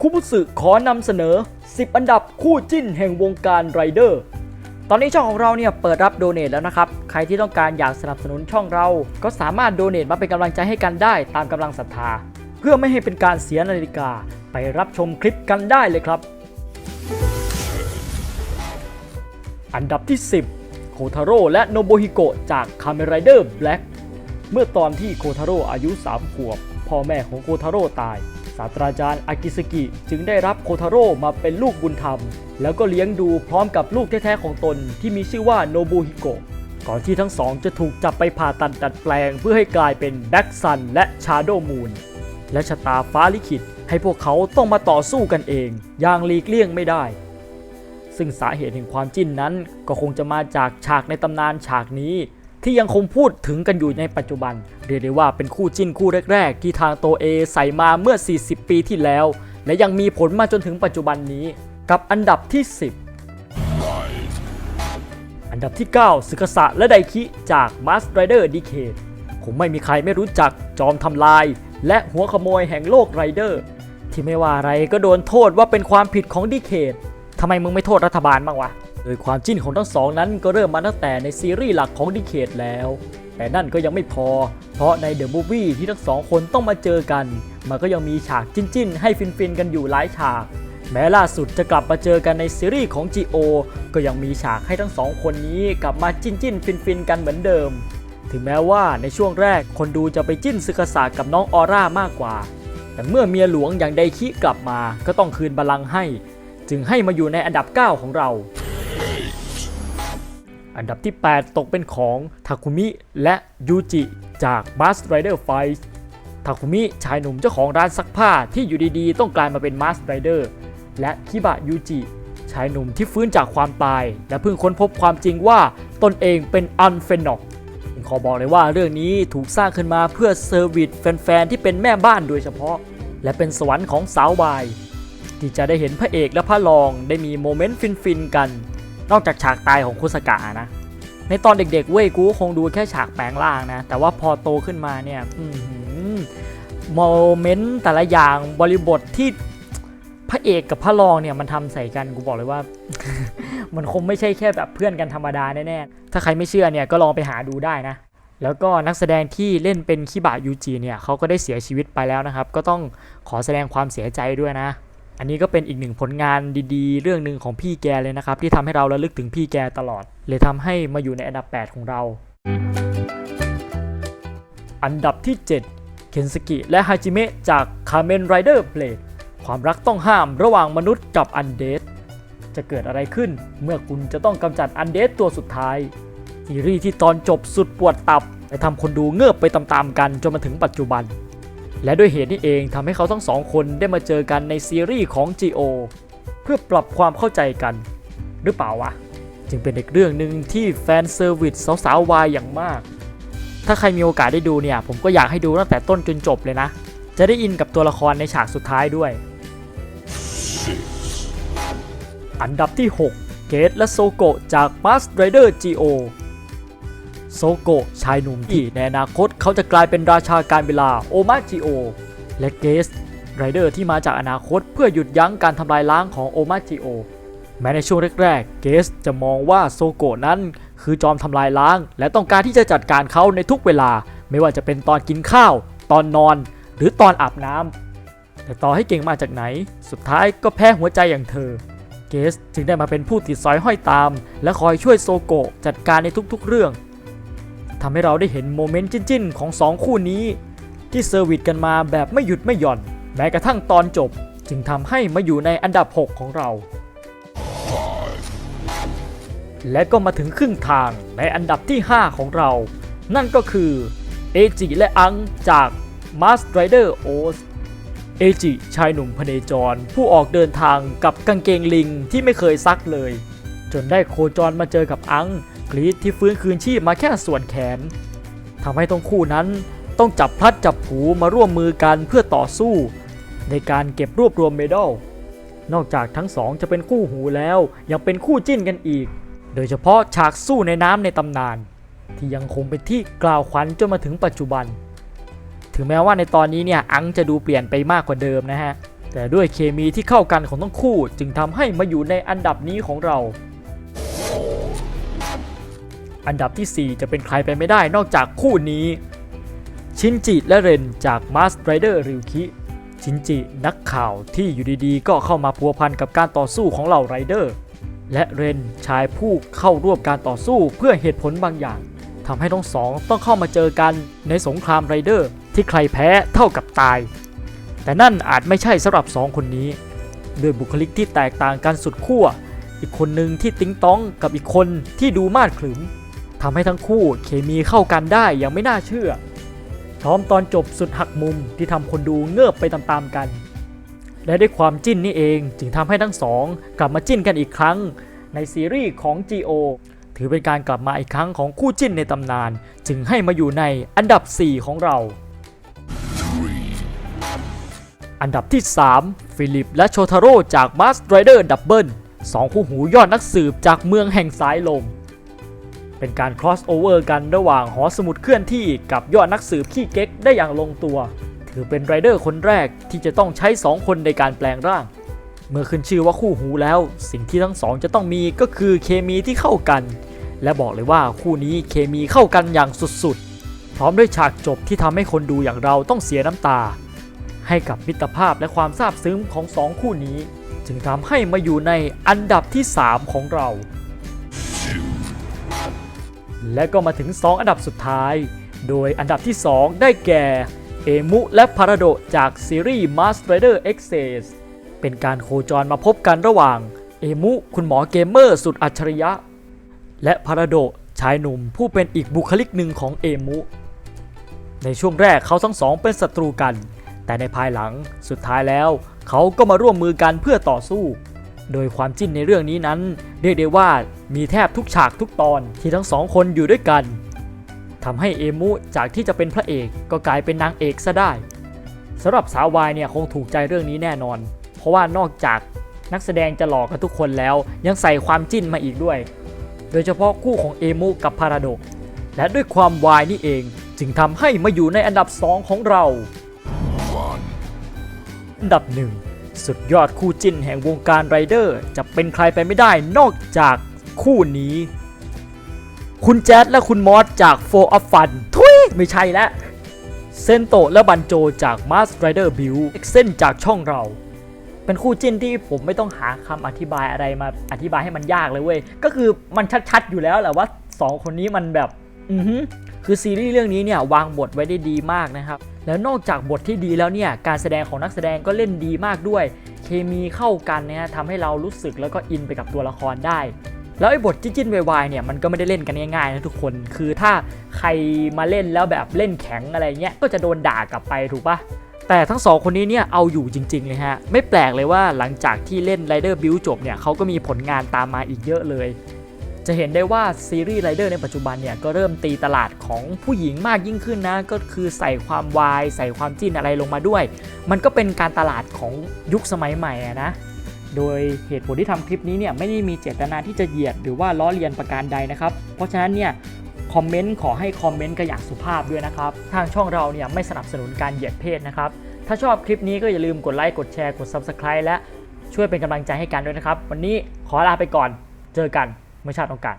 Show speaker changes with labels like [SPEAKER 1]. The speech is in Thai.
[SPEAKER 1] คุบุสึขอนำเสนอ 10 อันดับคู่จิ้นแห่งวงการไรเดอร์ ตอนนี้ช่องของเราเนี่ยเปิดรับโดเนทแล้วนะครับ ใครที่ต้องการอยากสนับสนุนช่องเรา ก็สามารถโดเนทมาเป็นกำลังใจให้กันได้ตามกำลังศรัทธา เพื่อไม่ให้เป็นการเสียนาฬิกา ไปรับชมคลิปกันได้เลยครับ อันดับที่ 10 โคทาโร่และโนโบฮิโกะจากคาเมไรเดอร์แบล็กเมื่อตอนที่โคทาโร่อายุ 3 ขวบพ่อแม่ของโคทาโร่ตาย ศาสตราจารย์อากิสกิจึงได้รับโคทาโร่มาเป็นลูกบุญธรรม แล้วก็เลี้ยงดูพร้อมกับลูกแท้ๆของตนที่มีชื่อว่าโนบุฮิโกะก่อนที่ทั้งสองจะถูกจับไปผ่าตัดดัดแปลงเพื่อให้กลายเป็นแบ็กซันและชาโดมูนและชะตาฟ้าลิขิตให้พวกเขาต้องมาต่อสู้กันเอง อย่างหลีกเลี่ยงไม่ได้ ซึ่งสาเหตุแห่งความจิ้นนั้นก็คงจะมาจากฉากในตำนานฉากนี้ ที่ยังคงพูดถึงกันอยู่ในปัจจุบัน เรียกได้ว่าเป็นคู่จิ้นคู่แรก ๆ ที่ทางโตเอใส่มาเมื่อ 40 ปีที่แล้ว และยังมีผลมาจนถึงปัจจุบันนี้ กับอันดับที่ 10 อันดับที่ 9 สึกษะและไดคิจาก Mask Rider Decade คงไม่มีใครไม่รู้จักจอมทำลาย และหัวขโมยแห่งโลกไรเดอร์ ที่ไม่ว่าอะไรก็โดนโทษว่าเป็นความผิดของดีเคดทำไมมึงไม่โทษรัฐบาลบ้างวะ โดยความจิ้นของทั้งสองนั้นก็เริ่มมาตั้งแต่ในซีรีส์หลักของดีเคดแล้ว แต่นั่นก็ยังไม่พอ เพราะในเดอะมูฟวี่ที่ทั้งสองคนต้องมาเจอกัน มันก็ยังมีฉากจิ้นๆ ให้ฟินๆ กันอยู่หลายฉาก แม้ล่าสุดจะกลับมาเจอกันในซีรีส์ของ G.O ก็ยังมีฉากให้ทั้งสองคนนี้กลับมาจิ้นๆ ฟินๆ กันเหมือนเดิม ถึงแม้ว่าในช่วงแรกคนดูจะไปจิ้นซึกษากับน้องออร่ามากกว่า แต่เมื่อเมียหลวงอย่างไดคิกลับมา ก็ต้องคืนบัลลังก์ให้ จึงให้มาอยู่ในอันดับ 9 ของเรา อันดับที่ 8 ตกเป็นของทาคุมิและยูจิจาก b u s Rider Fight ทาคุมิชายหนุ่มเจ้าของร้านซักผ้าที่อยู่ดีๆ ต้องกลายมาเป็น Mask Rider และคิบะยูจิชายหนุ่มที่ฟื้นจากความตาย และเพิ่งค้นพบความจริงว่าตนเองเป็นอันเฟนอกขอบอกเลยว่าเรื่องนี้ถูกสร้างขึ้นมาเพื่อเซอร์วิสแฟนๆที่เป็นแม่บ้านโดยเฉพาะ และเป็นสวรรค์ของสาววาย ที่จะได้เห็นพระเอกและพระรองได้มีโมเมนต์ฟินๆกัน นอกจากฉากตายของคุสกะนะ ในตอนเด็กๆเว้ยกูคงดูแค่ฉากแปลงร่างนะ แต่ว่าพอโตขึ้นมาเนี่ยโมเมนต์แต่ละอย่างบริบทที่พระเอกกับพระรองเนี่ยมันทำใส่กันกูบอกเลยว่า มันคงไม่ใช่แค่แบบเพื่อนกันธรรมดาแน่ๆถ้าใครไม่เชื่อเนี่ยก็ลองไปหาดูได้นะ แล้วก็นักแสดงที่เล่นเป็นคิบะยูจิเนี่ยเขาก็ได้เสียชีวิตไปแล้วนะครับ ก็ต้องขอแสดงความเสียใจด้วยนะ อันนี้ก็เป็นอีกหนึ่งผลงานดีๆ เรื่องหนึ่งของพี่แกเลยนะครับ ที่ทำให้เราระลึกถึงพี่แกตลอดเลยทำให้มาอยู่ในอันดับ 8 ของเรา อันดับที่ 7 เคนสกิและฮาจิเมะจากคาเมนไรเดอร์ a d e ความรักต้องห้ามระหว่างมนุษย์กับอันเดดจะเกิดอะไรขึ้นเมื่อคุณจะต้องกำจัดอันเดดตัวสุดท้าย ซีรีส์ที่ตอนจบสุดปวดตับและทำคนดูเงือบไปตามๆกันจนมาถึงปัจจุบัน และด้วยเหตุนี้เองทำให้เขาทั้งสองคนได้มาเจอกันในซีรีส์ของ G.O เพื่อปรับความเข้าใจกัน หรือเปล่าวะ จึงเป็นอีกเรื่องหนึ่งที่แฟนเซอร์วิสสาวๆวายอย่างมาก ถ้าใครมีโอกาสได้ดูเนี่ย ผมก็อยากให้ดูตั้งแต่ต้นจนจบเลยนะ จะได้อินกับตัวละครในฉากสุดท้ายด้วย อันดับที่ 6 เกตและโซโกจาก Mask Rider G.O โซโกะชายหนุ่มที่ในอนาคตเขาจะกลายเป็นราชาการเวลาโอมาจิโอและเกสไรเดอร์ที่มาจากอนาคตเพื่อหยุดยั้งการทำลายล้างของโอมาจิโอแม้ในช่วงแรกๆ เกสจะมองว่าโซโกะนั้นคือจอมทำลายล้าง และต้องการที่จะจัดการเขาในทุกเวลา ไม่ว่าจะเป็นตอนกินข้าว ตอนนอน หรือตอนอาบน้ำแต่ต่อให้เก่งมาจากไหน สุดท้ายก็แพ้หัวใจอย่างเธอ เกสจึงได้มาเป็นผู้ติดสอยห้อยตาม และคอยช่วยโซโกะจัดการในทุกๆเรื่อง ทำให้เราได้เห็นโมเมนต์จิ้นๆ ของสองคู่นี้ ที่เซอร์วิสกันมาแบบไม่หยุดไม่หย่อน แม้กระทั่งตอนจบ จึงทำให้มาอยู่ในอันดับ 6 ของเรา และก็มาถึงครึ่งทางในอันดับที่ 5 ของเรา นั่นก็คือเอจิและอังจาก Mask Rider o s เอจิชายหนุ่มพเนจร ผู้ออกเดินทางกับกางเกงลิงที่ไม่เคยซักเลย จนได้โคจรมาเจอกับอัง กรีดที่ฟื้นคืนชีพมาแค่ส่วนแขนทำให้ตรงคู่นั้นต้องจับพลัดจับผูมาร่วมมือกันเพื่อต่อสู้ ในการเก็บรวบรวมเมดัลนอกจากทั้งสองจะเป็นคู่หูแล้วยังเป็นคู่จิ้นกันอีก โดยเฉพาะฉากสู้ในน้ำในตำนาน ที่ยังคงเป็นที่กล่าวขวัญจนมาถึงปัจจุบัน ถึงแม้ว่าในตอนนี้เนี่ยอังจะดูเปลี่ยนไปมากกว่าเดิมนะฮะแต่ด้วยเคมีที่เข้ากันของทั้งคู่จึงทำให้มาอยู่ในอันดับนี้ของเรา อันดับทีสี่ 4 จะเป็นใครไปไม่ได้นอกจากคู่นี้ ชินจิและเรนจาก Mask Rider ริวคิ ชินจินักข่าวที่อยู่ดีๆ ก็เข้ามาพัวพันกับการต่อสู้ของเหล่าไรเดอร์ และเรนชายผู้เข้าร่วมการต่อสู้เพื่อเหตุผลบางอย่างทำให้ทั้งสองต้องเข้ามาเจอกันในสงครามไรเดอร์ ที่ใครแพ้เท่ากับตาย แต่นั่นอาจไม่ใช่สำหรับสองคนนี้ด้วยบุคลิกที่แตกต่างกันสุดขั้วอีกคนหนึ่งที่ติ๊งต้องกับอีกคนที่ดูมาดขรึม ทำให้ทั้งคู่เคมีเข้ากันได้อย่างไม่น่าเชื่อ พร้อมตอนจบสุดหักมุมที่ทำคนดูเงือบไปตามๆกัน และด้วยความจิ้นนี่เองจึงทำให้ทั้งสอง กลับมาจิ้นกันอีกครั้ง ในซีรีส์ของ G.O. ถือเป็นการกลับมาอีกครั้งของคู่จิ้นในตำนาน จึงให้มาอยู่ในอันดับ 4 ของเรา อันดับที่ 3 ฟิลิปและโชทาโร่จาก Mask Rider Double สองคู่หูยอดนักสืบจากเมืองแห่งสายลม เป็นการ cross over กันระหว่างหอสมุดเคลื่อนที่กับยอดนักสืบขี้เก๊กได้อย่างลงตัว ถือเป็นไรเดอร์คนแรกที่จะต้องใช้ 2 คนในการแปลงร่าง เมื่อขึ้นชื่อว่าคู่หูแล้ว สิ่งที่ทั้งสองจะต้องมีก็คือเคมีที่เข้ากัน และบอกเลยว่าคู่นี้เคมีเข้ากันอย่างสุดๆ พร้อมด้วยฉากจบที่ทำให้คนดูอย่างเราต้องเสียน้ำตา ให้กับมิตรภาพและความซาบซึ้งของสองคู่นี้ จึงทำให้มาอยู่ในอันดับที่ 3 ของเรา และก็มาถึง 2 อันดับสุดท้าย โดยอันดับที่ 2 ได้แก่ เอมุและพาราโดจากซีรีส์ Mask Rider e x c e s เป็นการโคจรมาพบกันระหว่าง เอมุคุณหมอเกมเมอร์สุดอัจฉริยะ และพาราโดชายหนุ่มผู้เป็นอีกบุคลิกหนึ่งของเอมุ ในช่วงแรกเขาทั้งสองเป็นศัตรูกัน แต่ในภายหลังสุดท้ายแล้ว เขาก็มาร่วมมือกันเพื่อต่อสู้ โดยความจิ้นในเรื่องนี้นั้น เรียกได้ว่ามีแทบทุกฉากทุกตอนที่ทั้งสองคนอยู่ด้วยกันทำให้เอมุจากที่จะเป็นพระเอกก็กลายเป็นนางเอกซะได้สำหรับสาววายเนี่ยคงถูกใจเรื่องนี้แน่นอน เพราะว่านอกจากนักแสดงจะหลอกกันทุกคนแล้ว ยังใส่ความจิ้นมาอีกด้วย โดยเฉพาะคู่ของเอมุกับพาราโดก และด้วยความวายนี่เอง จึงทำให้มาอยู่ในอันดับ 2 ของเรา อันดับหนึ่ง สุดยอดคู่จิ้นแห่งวงการไรเดอร์ จะเป็นใครไปไม่ได้นอกจากคู่นี้ คุณแจ๊ดและคุณมอสจาก Four of Fun ทุยไม่ใช่แล้วเซนโตและบันโจจาก Mask Rider Build เอ็กเซนจากช่องเรา เป็นคู่จิ้นที่ผมไม่ต้องหาคำอธิบายอะไรมาอธิบายให้มันยากเลยเว้ย ก็คือมันชัดๆอยู่แล้วแหละว่า 2 คนนี้มันแบบ อือฮึคือซีรีส์เรื่องนี้เนี่ยวางบทไว้ได้ดีมากนะครับ แล้วนอกจากบทที่ดีแล้วเนี่ยการแสดงของนักแสดงก็เล่นดีมากด้วย เคมีเข้ากันนี่ยทำให้เรารู้สึกแล้วก็อินไปกับตัวละครได้ แล้วไอ้บทจิ้นๆวายๆเนี่ยมันก็ไม่ได้เล่นกันง่ายๆนะทุกคนคือถ้าใครมาเล่นแล้วแบบเล่นแข็งอะไรเงี้ยก็จะโดนด่ากลับไปถูกปะแต่ทั้งสองคนนี้เนี่ยเอาอยู่จริงๆเลยฮะ ไม่แปลกเลยว่าหลังจากที่เล่น Rider Build จบเนี่ยเขาก็มีผลงานตามมาอีกเยอะเลย จะเห็นได้ว่าซีรีส์ไรเดอร์ในปัจจุบันเนี่ยก็เริ่มตีตลาดของผู้หญิงมากยิ่งขึ้นนะ ก็คือใส่ความวาย ใส่ความจิ้นอะไรลงมาด้วย มันก็เป็นการตลาดของยุคสมัยใหม่อะนะ โดยเหตุผลที่ทำคลิปนี้เนี่ยไม่ได้มีเจตนาที่จะเหยียดหรือว่าล้อเลียนประการใดนะครับ เพราะฉะนั้นเนี่ยคอมเมนต์ขอให้คอมเมนต์กันอย่างสุภาพด้วยนะครับ ทางช่องเราเนี่ยไม่สนับสนุนการเหยียดเพศนะครับ ถ้าชอบคลิปนี้ก็อย่าลืมกดไลค์ กดแชร์ กด Subscribe และช่วยเป็นกำลังใจให้กันด้วยนะครับ วันนี้ขอลาไปก่อน เจอกัน เมื่อชาติโอกาส